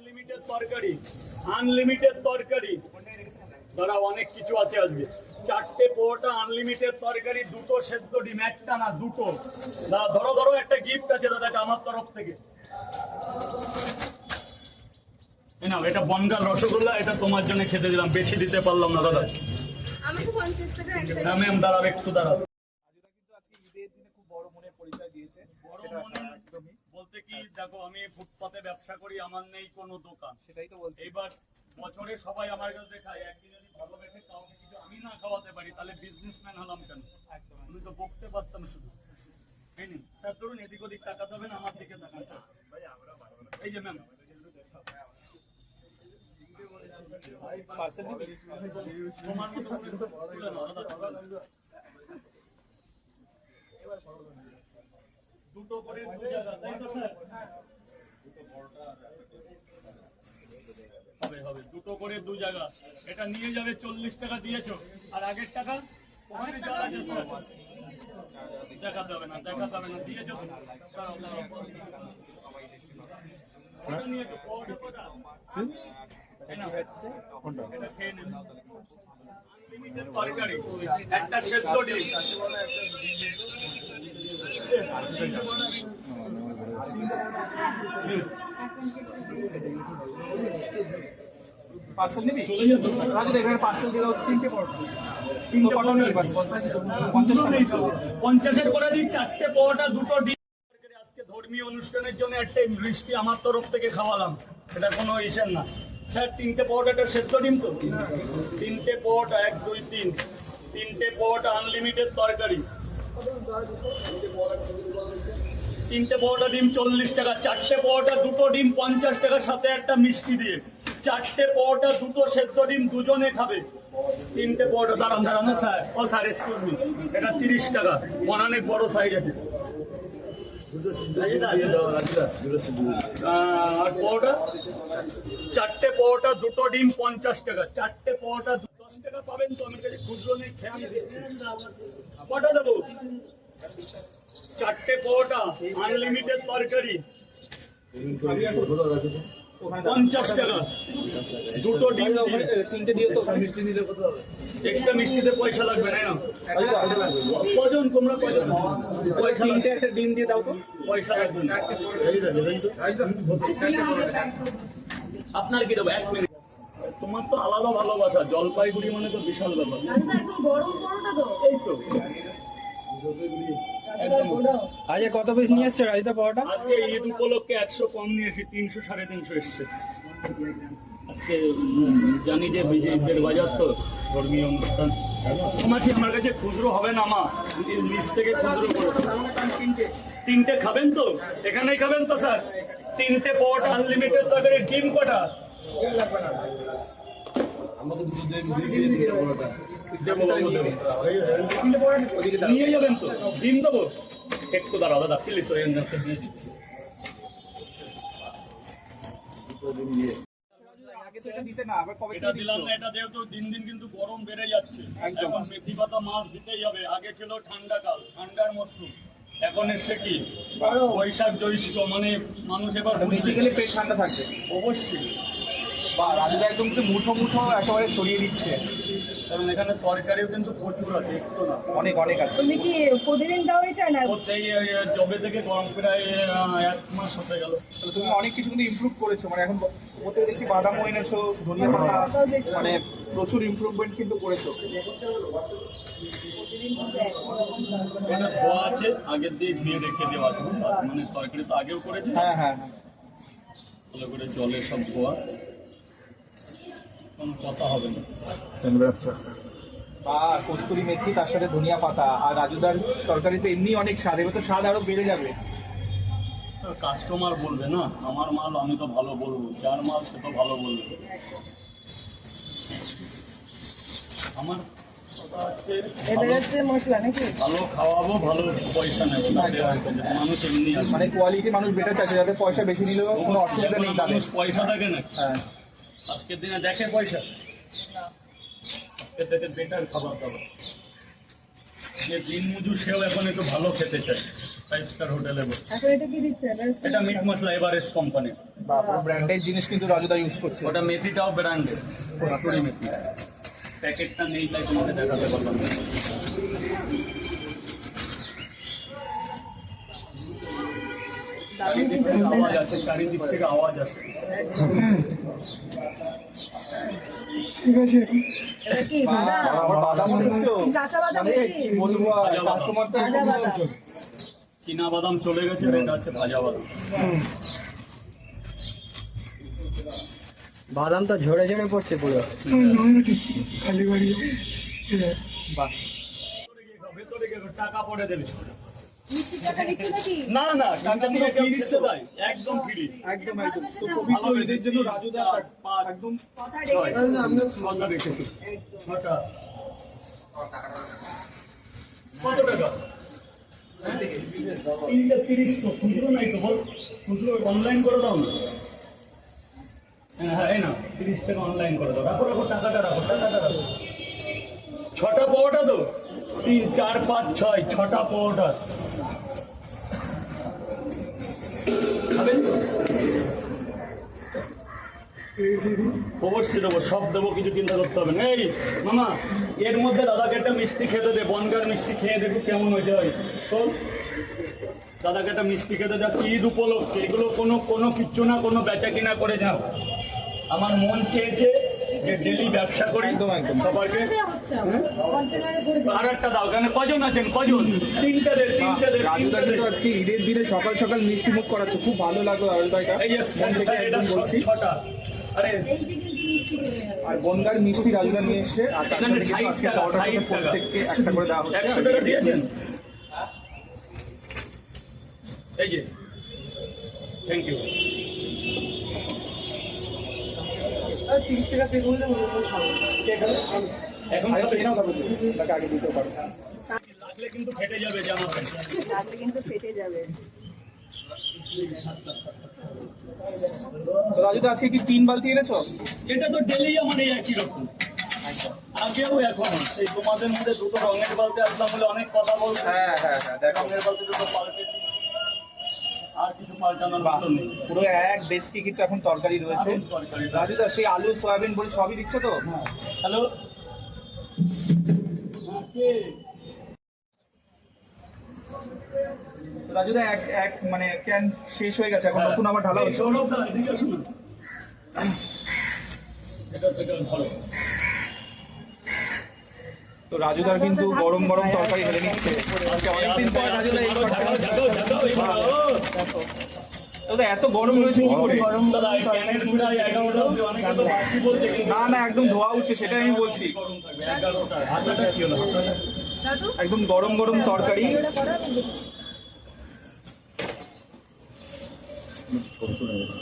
Unlimited তরকারি unlimited তরকারি। ধরা অনেক কিছু আছে আজকে। চারটে পোটা আনলিমিটেড তরকারি দুটো সেদ্ধ ডিম একটা না দুটো। দা ধরো ধরো একটা গিফট আছে দাদা এটা আমার তরফ থেকে। নাও এটা বনগাল রসগোল্লা এটা তোমার জন্য খেতে দিলাম বেশি দিতে পারলাম না দাদা। আমি তো পঞ্চাশ টাকা একটা হ্যাঁ ম্যাম দাঁড়াও একটু দাঁড়াও কিন্তু আজকে ঈদের দিনে খুব বড় মনের পরিচয় দিয়েছে বলতে কি দেখো আমি ফুটপাতে ব্যবসা করি আমার নেই কোনো দোকান। সেটাই তো বলছি। এইবার বছরে সবাই আমার কাছে খায় একদিন যদি ভালোবেসে কাউকে কিছু আমি না খাওয়াতে পারি তাহলে বিজনেসম্যান হলাম কেন? আমি তো বকতে পারতাম শুধু। স্যার ধরুন এদিক ওদিক টাকা দেবেন আমার দিকে তাকান স্যার। এই যে ম্যাম তোমার মতো করে দুটো করে দু জায়গা তাই তো স্যার? হবে হবে দুটো করে দু জায়গা। এটা নিয়ে যাবে চল্লিশ টাকা দিয়েছ। আর আগের টাকা। দেখাতে হবে না দেখাতে হবে না দিয়েছ। এটা নিয়েছো, পাওয়াটা কটা? এই নাও। এটা খেয়ে নিন। Unlimited তরকারি, একটা সেদ্ধ ডিম পার্সেল নিবি রাজু এখানে পার্সেল দিয়ে দাও তিনটে পরোটা তিনটে কত নিবি পঞ্চাশ টাকা নেই তো। পঞ্চাশের করে দিই চারটে পরোটা দুটো ডিম আজকে ধর্মীয় অনুষ্ঠানের জন্য একটা মিষ্টি আমার তরফ থেকে খাওয়ালাম এটা কোনো ইসের না স্যার, তিনটে পরোটাটা সেদ্ধ ডিম তো? তিনটে পরোটা, এক, দুই, তিন। তিনটে পরোটা আনলিমিটেড তরকারি। তিনটে পরোটা ডিম চল্লিশ টাকা, চারটে পরোটা দুটো ডিম পঞ্চাশ টাকা, সাথে একটা মিষ্টি দিয়ে। চারটে পরোটা, দুটো সেদ্ধ ডিম দুজনে খাবে। তিনটে পরোটা, দাঁড়ান দাঁড়ান স্যার। ও স্যার এক্সকিউজ মি এটা তিরিশ টাকা। অনেক বড় সাইজ আছে। পরোটা চারটে পরোটা, দুটো ডিম, পঞ্চাশ টাকা। চারটে পরোটা দশ টাকা পাবেন তো আমার খুচরো নেই খেয়ে আমি দিচ্ছি কটা দেবো? চারটে পরোটা আনলিমিটেড তরকারি। পঞ্চাশ টাকা। দুটো ডিম তিনটে দিয়ে তো মিষ্টি দিলে কত হবে? এক্সট্রা মিষ্টিতে পয়সা লাগবে না? না কজন তোমরা কজন? পয়সা তিনটে একটা ডিম দিয়ে দাও তো। পয়সা লাগবে না। আপনার কি দেবো? এক মিনিট। তোমার তো আলাদা ভালোবাসা। জলপাইগুড়ি মানে তো বিশাল ব্যাপার। এই তো। একদম আজ কত পিস নিয়ে এসছো রাজুদা পরোটা? আজকে ঈদ উপলক্ষে একশো কম নিয়েছি তিনশো, সাড়ে তিনশো এসছে। আজকে জানি যে বিজয়ীদের বাজার তো ধর্মীয় অনুষ্ঠান। মাসি, আমার কাছে খুচরো হবে না, মা? লিস্ট থেকে খুচরো তিনটে খাবেন তো? এখানেই খাবেন তো, স্যার? তিনটে পট আনলিমিটেড তরকারি ডিম কটা। নিয়ে যাবেন তো ডিম দেবো একটু দাঁড়াও দাদা প্লিজ ওই দিয়ে দিচ্ছি। তো এটা দিতে না আবার কবে এটা দিলাম এটা যেহেতু দিন দিন কিন্তু গরম বেড়ে যাচ্ছে। এখন মেথি পাতা মাছ দিতেই হবে। আগে ছিল ঠান্ডা কাল ঠান্ডার মরশুম। এখন এসছে কি? বৈশাখ জ্যৈষ্ঠ মানে মানুষ এবার পেট ঠান্ডা থাকবে। অবশ্যই। বা রাজুদা একদম কিন্তু মুঠো মুঠো একেবারে ছড়িয়ে দিচ্ছে। কারণ এখানে তরকারিও কিন্তু প্রচুর আছে একটু না। অনেক অনেক আছে। তুমি কি প্রতিদিন দাও এটা না প্রত্যেক জবে থেকে গরম প্রায় এক মাস হতে গেল। তাহলে তুমি অনেক কিছু কিন্তু ইমপ্রুভ করেছ। মানে এখন ওতে দেখছি বাদামও এনেছো ধনিয়া পাতা মানে প্রচুর ইমপ্রুভমেন্ট কিন্তু করেছ। এটা ধোয়া আছে আগের দিয়ে ধুয়ে রেখে দেওয়া আছে মানে তরকারি তো আগেও করেছে। হ্যাঁ হ্যাঁ হ্যাঁ। ভালো করে জলে সব ধোয়া। কোনো কথা হবে না। বা কস্তুরি মেথি তার সাথে ধনিয়া পাতা। আর রাজুদার তরকারিতে এমনি অনেক স্বাদ এবার তো স্বাদ আরও বেড়ে যাবে। কাস্টমার বলবে না আমার মাল আমি তো ভালো বলব যার মাল সে তো ভালো বলবে। আমার ভালো- খাওয়াবো ভালো পয়সা নেব মানুষ এমনি মানে কোয়ালিটি মানুষ বেটার চাইছে যাতে পয়সা বেশি নিলেও কোনো অসুবিধা নেই মানুষ পয়সা থাকে না। হ্যাঁ। আজকের দিনে দেখে পয়সা। আজকের থেকে বেটার খাবার দাবার যে দিন মজুর সেও এখন একটু ভালো খেতে চায়। ফাইভ স্টার হোটেলে এটা কি দিচ্ছে? এটা meat masala Everest company branded জিনিস কিন্তু রাজুদা ইউজ করছে। ওটা মেথিটাও ব্র্যান্ডের কস্তুরি মেথি। প্যাকেটটা নেই তাই তোমাকে দেখাতে পারলাম। চারিদিক থেকে আওয়াজ আসে চারিদিক থেকে আওয়াজ আসে। এটা কি? বাদাম। আমার বাদাম। মনে তো চীনা বাদাম চলে গেছে এটা হচ্ছে ভাজা বাদাম। বাদাম তো ঝরে ঝরে পড়ছে পুরো। বাহ ভেতরে গিয়ে টাকা পড়ে দেবে। মিষ্টি টাকা দিচ্ছ নাকি? না না টাকা পুরো দিয়ে free কেউ দিচ্ছ খেতে তো? দেয় একদম ফ্রি একদম একদম। তো পবিত্র ঈদের জন্য রাজুদা একদম। কথা রেখে কথা রেখেছি ছটা কত টাকা? হ্যাঁ? তিরিশ তো খুচরো নাই তো বল। খুচরো অনলাইন করে দাও না। হ্যাঁ হ্যাঁ এই না তিরিশ টাকা অনলাইন করে দাও। রাখো রাখো টাকাটা রাখো টাকাটা রাখো। ছটা পাওয়াটা তো? তিন চার পাঁচ ছয় ছটা পাওয়াটা খাবেন তো অবশ্যই দেবো সব দেবো কিছু চিন্তা করতে হবে না। এই মামা এর মধ্যে দাদাকে একটা মিষ্টি খেতে দে বনগার মিষ্টি খেয়ে দেখো কেমন হয়েছে হয় তো দাদাকে একটা মিষ্টি খেতে যা ঈদ উপলক্ষে এগুলো কোনো কোনো কিচ্ছু না কোনো বেচা কিনা করে যাও। আমার মন চেয়েছে যে ডেলি ব্যবসা করি। সবাইকে। হচ্ছে। কন্টেনারে করে দিই আর একটা দাও এখানে কজন আছেন? কজন? তিনটে দে তিনটে দে রাজুদা কিন্তু আজকে ঈদের দিনে সকাল সকাল মিষ্টি মুখ করাচ্ছে খুব ভালো লাগল রাজুদা এটা এই যে এটা বলছি। ছটা। আরে বনগার মিষ্টি রাজুদা নিয়ে এসছে আর তার সাথে আজকে ষাট সাথে প্রত্যেককে একটা করে দেওয়া একশো হচ্ছে টাকা দিয়েছেন? এই যে। থ্যাংক ইউ তিরিশ টাকা পে করলে এখন আগে লাগলে কিন্তু ফেটে যাবে জামা কিন্তু ফেটে যাবে। তো রাজুদা আজকে কি তিন বালতি এনেছো? এটা তো ডেলি আমার এই একই রকম। আগেও এখন। সেই তোমাদের মধ্যে দুটো রঙের বালতি আসলাম বলে অনেক কথা বলছে। হ্যাঁ হ্যাঁ হ্যাঁ দেখো। রঙের বালতি দুটো পাল্টেছি আর কিছু পাল্টানোর নেই। পুরো এক কিন্তু এখন তরকারি রয়েছে। রাজুদা সেই আলু সয়াবিন বলে সবই দিচ্ছে তো? হ্যালো? হ্যাঁ, কে? রাজুদা এক এক মানে ক্যান শেষ হয়ে গেছে এখন নতুন আবার ঢালা হচ্ছে। ভালো। তো রাজুদার কিন্তু গরম গরম তরকারি ঢেলে নিচ্ছে। অনেকদিন পর রাজুদা এই। দাদা এত গরম রয়েছে কি করে? না না একদম ধোয়া উঠছে সেটাই আমি বলছি। হলো? একদম গরম গরম তরকারি। ちょっと。